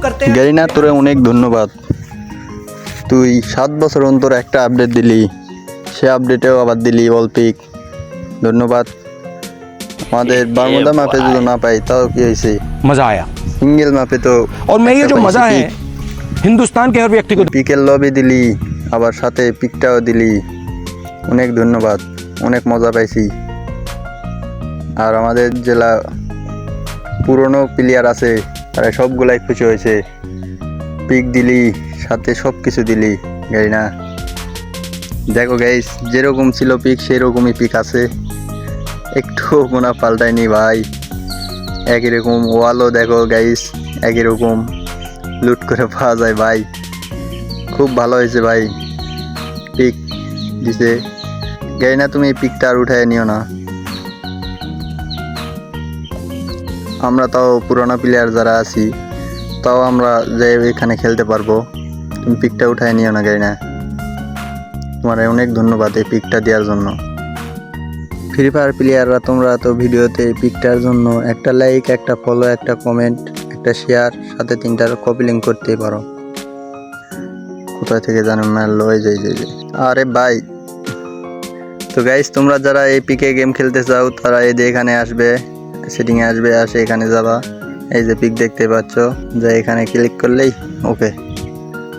करते हैं গেরিনা তোরে অনেক ধন্যবাদ তুই সাত বছর অন্তর একটা আপডেট দিলি সে আপডেটেও আবার দিলি অল্পিক ধন্যবাদ আমাদের বারমুদা মাপে যদি না পাই তাও কি হয়েছে मजा आया সিঙ্গেল মাপে তো और मैं ये একটা जो পাইছি मजा है পিক। हिंदुस्तान के हर व्यक्ति को পিকের লবি দিলি আবার সাথে পিকটাও দিলি অনেক ধন্যবাদ অনেক মজা পাইছি আর আমাদের জেলা পুরনো প্লেয়ার আছে, তারা সবগুলাই খুশি হয়েছে। পিক দিলি, সাথে সব কিছু দিলি গাই না। দেখো গাইস যেরকম ছিল পিক সেরকমই পিক আছে। একটু মোনা পাল্টায়নি ভাই। একই রকম ওয়ালও দেখো গাইস একই রকম। লুট করে পাওয়া যায় ভাই। খুব ভালো হয়েছে ভাই। পিক দিছে। গাই না তুমি পিকটা আর উঠায় নিও না। আমরা তাও পুরোনো প্লেয়ার যারা আছি, তাও আমরা যে এখানে খেলতে পারব। তুমি পিকটা উঠায় নিও না গাই না তোমার অনেক ধন্যবাদ এই পিকটা দেওয়ার জন্য। ফ্রি ফায়ার প্লেয়াররা তোমরা তো ভিডিওতে পিকটার জন্য একটা লাইক একটা ফলো একটা কমেন্ট একটা শেয়ার সাথে তিনটার কপি লিঙ্ক করতেই পারো। কোথায় থেকে জানো লয়ে যাই যাই। আরে ভাই, তো গাইস তোমরা যারা এই পিকে গেম খেলতে চাও, তারা এই এখানে আসবে। সেটিংয়ে আসবে, আসে এখানে যাবা। এই যে পিক দেখতে পাচ্ছ, যে এখানে ক্লিক করলেই ওকে